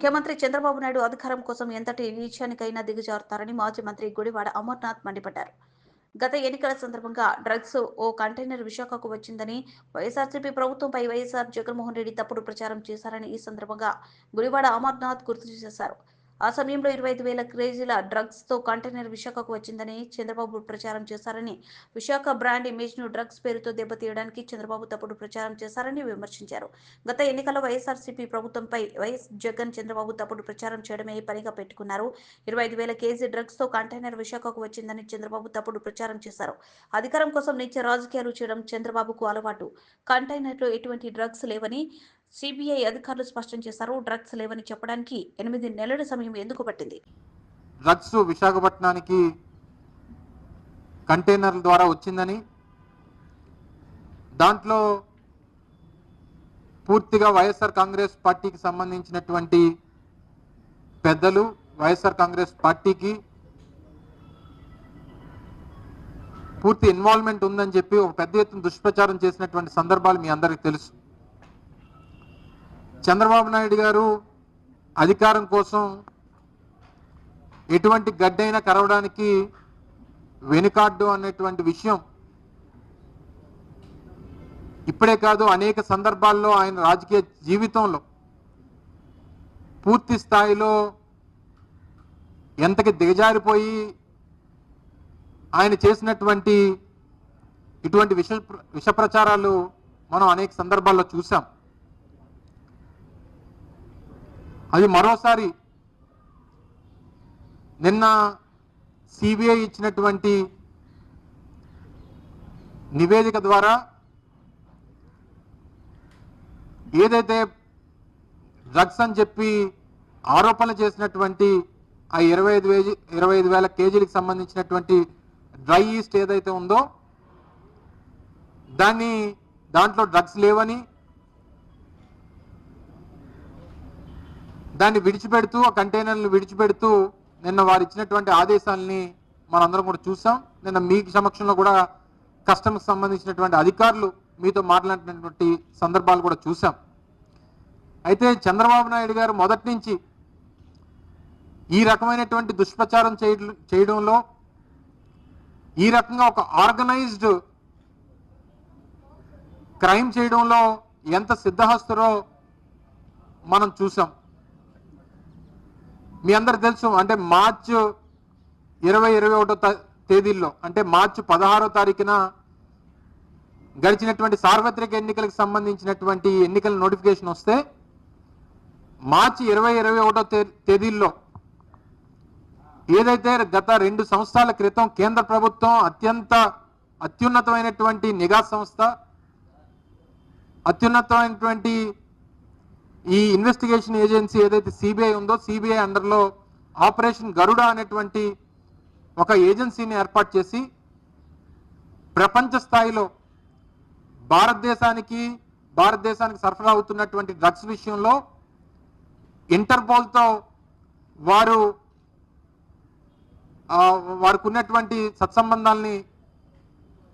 ముఖ్యమంత్రి చంద్రబాబు నాయుడు అధికారం కోసం ఎంతటి నీచానికైనా దిగజారుతారని మాజీ మంత్రి గుడివాడ అమర్నాథ్ మండిపడ్డారు. గత ఎన్నికల సందర్భంగా డ్రగ్స్ ఓ కంటైనర్ విశాఖకు వచ్చిందని వైఎస్ఆర్సీపీ ప్రభుత్వంపై వైఎస్ఆర్ జగన్మోహన్ రెడ్డి తప్పుడు ప్రచారం చేశారని ఈ సందర్భంగా గుడివాడ అమర్నాథ్ గుర్తు చేశారు. ఆ సమయంలో ఇరవై ఐదు వేల కేజీల డ్రగ్స్తో కంటైనర్ విశాఖకు వచ్చిందని చంద్రబాబు ప్రచారం చేశారని విశాఖ బ్రాండ్ ఇమేజ్ను డ్రగ్స్ పేరుతో దెబ్బతీయడానికి చంద్రబాబు తప్పుడు ప్రచారం చేశారని విమర్శించారు. గత ఎన్నికల్లో వైఎస్ఆర్సీపీ ప్రభుత్వంపై వైఎస్ జగన్ చంద్రబాబు తప్పుడు ప్రచారం చేయడమే పనిగా పెట్టుకున్నారు. ఇరవై ఐదు వేల కేజీ డ్రగ్స్తో కంటైనర్ విశాఖకు వచ్చిందని చంద్రబాబు తప్పుడు ప్రచారం చేశారు. అధికారం కోసం నిత్య రాజకీయాలు చేయడం చంద్రబాబుకు అలవాటు. కంటైనర్లో ఎటువంటి డ్రగ్స్ లేవని సిబిఐ అధికారులు స్పష్టం చేశారు. డ్రగ్స్ లేవని చెప్పడానికి ఎనిమిది నెలల సమయం ఎందుకు పట్టింది? డ్రగ్స్ విశాఖపట్నానికి కంటైనర్ల ద్వారా వచ్చిందని దాంట్లో పూర్తిగా వైఎస్ఆర్ కాంగ్రెస్ పార్టీకి సంబంధించినటువంటి పెద్దలు వైఎస్ఆర్ కాంగ్రెస్ పార్టీకి పూర్తి ఇన్వాల్వ్మెంట్ ఉందని చెప్పి ఒక పెద్ద ఎత్తున దుష్ప్రచారం చేసినటువంటి సందర్భాలు మీ అందరికీ తెలుసు. చంద్రబాబు నాయుడు గారు అధికారం కోసం ఎటువంటి గడ్డైనా కరవడానికి వెనుకాడ్డు అనేటువంటి విషయం ఇప్పుడే కాదు అనేక సందర్భాల్లో ఆయన రాజకీయ జీవితంలో పూర్తి స్థాయిలో ఎంతకి దిగజారిపోయి ఆయన చేసినటువంటి ఇటువంటి విష విష ప్రచారాలు మనం అనేక సందర్భాల్లో చూసాం అది మరోసారి నిన్న సిబిఐ ఇచ్చినటువంటి నివేదిక ద్వారా ఏదైతే డ్రగ్స్ అని చెప్పి ఆరోపణలు చేసినటువంటి ఆ ఇరవై ఐదు వేజీ ఇరవై ఐదు వేల కేజీలకు సంబంధించినటువంటి డ్రై ఈస్ట్ ఏదైతే ఉందో దాన్ని దాంట్లో డ్రగ్స్ లేవని దాన్ని విడిచిపెడుతూ ఆ కంటైనర్లు విడిచిపెడుతూ నిన్న వారు ఇచ్చినటువంటి ఆదేశాలని మనందరం కూడా చూసాం. నిన్న మీ సమక్షంలో కూడా కస్టమ్స్ సంబంధించినటువంటి అధికారులు మీతో మాట్లాడినటువంటి సందర్భాలు కూడా చూసాం. అయితే చంద్రబాబు నాయుడు గారు మొదటి నుంచి ఈ రకమైనటువంటి దుష్ప్రచారం చేయడంలో ఈ రకంగా ఒక ఆర్గనైజ్డ్ క్రైమ్ చేయడంలో ఎంత సిద్ధహస్తురో మనం చూసాం. మీ అందరు తెలుసు అంటే మార్చ్ ఇరవై ఇరవై ఒకటో తేదీల్లో అంటే మార్చి పదహారో తారీఖున గడిచినటువంటి సార్వత్రిక ఎన్నికలకు సంబంధించినటువంటి ఎన్నికల నోటిఫికేషన్ వస్తే మార్చి ఇరవై ఇరవై ఒకటో తేదీల్లో ఏదైతే గత రెండు సంవత్సరాల క్రితం కేంద్ర ప్రభుత్వం అత్యంత అత్యున్నతమైనటువంటి నిఘా సంస్థ అత్యున్నతమైనటువంటి ఈ ఇన్వెస్టిగేషన్ ఏజెన్సీ ఏదైతే సిబిఐ ఉందో సిబిఐ అండర్లో ఆపరేషన్ గరుడ అనేటువంటి ఒక ఏజెన్సీని ఏర్పాటు చేసి ప్రపంచ స్థాయిలో భారతదేశానికి భారతదేశానికి సరఫరా అవుతున్నటువంటి డ్రగ్స్ విషయంలో ఇంటర్పోల్తో వారు వారికి ఉన్నటువంటి సత్సంబంధాలని